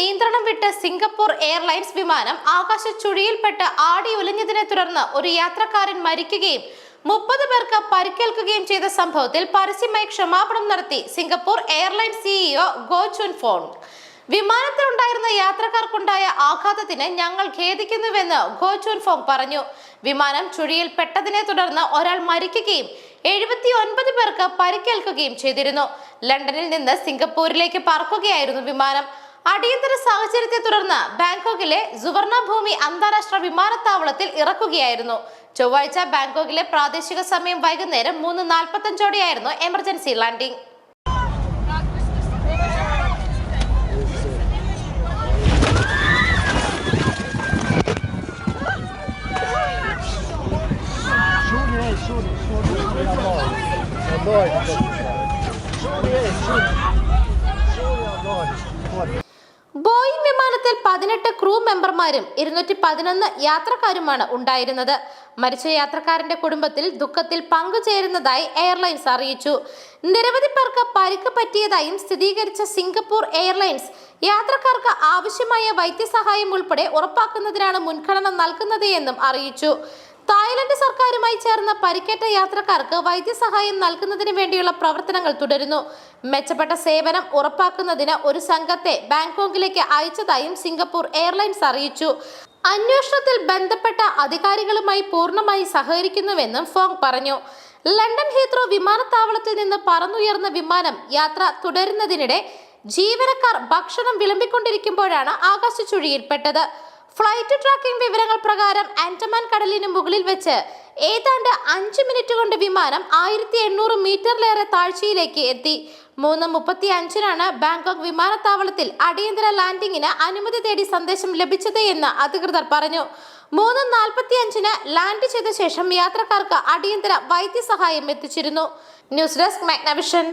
നിയന്ത്രണം വിട്ട് Singapore airlines വിമാനം ആകാശ ചുഴിയിൽപ്പെട്ട് ആടി ഒലിഞ്ഞതിനെ തുടർന്ന് ഒരു യാത്രക്കാരൻ മരിക്കുകയും മുപ്പത് പേർക്ക് പരിക്കേൽക്കുകയും ചെയ്ത സംഭവത്തിൽ പരസ്യമായി ക്ഷമാപണം നടത്തി Singapore Airlines CEO Goh Choon Phong. വിമാനത്തിലുണ്ടായിരുന്ന യാത്രക്കാർക്കുണ്ടായ ആഘാതത്തിന് ഞങ്ങൾ ഖേദിക്കുന്നുവെന്ന് ഗോ ചുൻ ഫോങ് പറഞ്ഞു. വിമാനം ചുഴിയിൽ പെട്ടതിനെ തുടർന്ന് ഒരാൾ മരിക്കുകയും എഴുപത്തി ഒൻപത് പേർക്ക് പരിക്കേൽക്കുകയും ചെയ്തിരുന്നു. ലണ്ടനിൽ നിന്ന് സിംഗപ്പൂരിലേക്ക് പറക്കുകയായിരുന്നു വിമാനം. അടിയന്തര സാഹചര്യത്തെ തുടർന്ന് ബാങ്കോക്കിലെ സുവർണ ഭൂമി അന്താരാഷ്ട്ര വിമാനത്താവളത്തിൽ ഇറക്കുകയായിരുന്നു ചൊവ്വാഴ്ച ബാങ്കോക്കിലെ പ്രാദേശിക സമയം വൈകുന്നേരം മൂന്ന് നാൽപ്പത്തഞ്ചോടെയായിരുന്നു emergency landing Juni, juni, juni, juni, a nós. A nós. Juni, juni. Juni, വിമാനത്തിൽ പതിനെട്ട് ക്രൂ മെമ്പർമാരും ഇരുന്നൂറ്റി പതിനൊന്ന് യാത്രക്കാരുമാണ് ഉണ്ടായിരുന്നത്. മരിച്ച യാത്രക്കാരന്റെ കുടുംബത്തിൽ ദുഃഖത്തിൽ പങ്കുചേരുന്നതായി എയർലൈൻസ് അറിയിച്ചു. നിരവധി പേർക്ക് പരിക്ക് പറ്റിയതായും സ്ഥിരീകരിച്ച സിംഗപ്പൂർ എയർലൈൻസ് യാത്രക്കാർക്ക് ആവശ്യമായ വൈദ്യസഹായം ഉൾപ്പെടെ ഉറപ്പാക്കുന്നതിനാണ് മുൻഗണന നൽകുന്നത് എന്നും അറിയിച്ചു. തായ്ലൻഡ് സർക്കാരുമായി ചേർന്ന പരിക്കേറ്റ യാത്രക്കാർക്ക് വൈദ്യസഹായം നൽകുന്നതിന് വേണ്ടിയുള്ള പ്രവർത്തനങ്ങൾ തുടരുന്നു. മെച്ചപ്പെട്ട സേവനം ഉറപ്പാക്കുന്നതിന് ഒരു സംഘത്തെ ബാങ്കോക്കിലേക്ക് അയച്ചതായും സിംഗപ്പൂർ എയർലൈൻസ് അറിയിച്ചു. അന്വേഷണത്തിൽ ബന്ധപ്പെട്ട അധികാരികളുമായി പൂർണമായി സഹകരിക്കുന്നുവെന്നും ഫോങ് പറഞ്ഞു. ലണ്ടൻ ഹീത്രോ വിമാനത്താവളത്തിൽ നിന്ന് പറന്നുയർന്ന വിമാനം യാത്ര തുടരുന്നതിനിടെ ജീവനക്കാർ ഭക്ഷണം വിളമ്പിക്കൊണ്ടിരിക്കുമ്പോഴാണ് ആകാശച്ചുഴിയിൽപ്പെട്ടത് ഫ്ലൈറ്റ് ട്രാക്കിംഗ് വിവരങ്ങൾ പ്രകാരം ആൻഡമാൻ കടലിന് മുകളിൽ വെച്ച് ഏതാണ്ട് അഞ്ച് മിനിറ്റ് കൊണ്ട് വിമാനം ആയിരത്തി എണ്ണൂറ് മീറ്ററിലേറെ താഴ്ചയിലേക്ക് എത്തി. മൂന്ന് മുപ്പത്തി അഞ്ചിനാണ് ബാങ്കോക്ക് വിമാനത്താവളത്തിൽ അടിയന്തര ലാൻഡിങ്ങിന് അനുമതി തേടി സന്ദേശം ലഭിച്ചത് എന്ന് അധികൃതർ പറഞ്ഞു. മൂന്ന് നാൽപ്പത്തി അഞ്ചിന് ലാൻഡ് ചെയ്ത ശേഷം യാത്രക്കാർക്ക് അടിയന്തര വൈദ്യസഹായം എത്തിച്ചിരുന്നു. News desk Magnavision.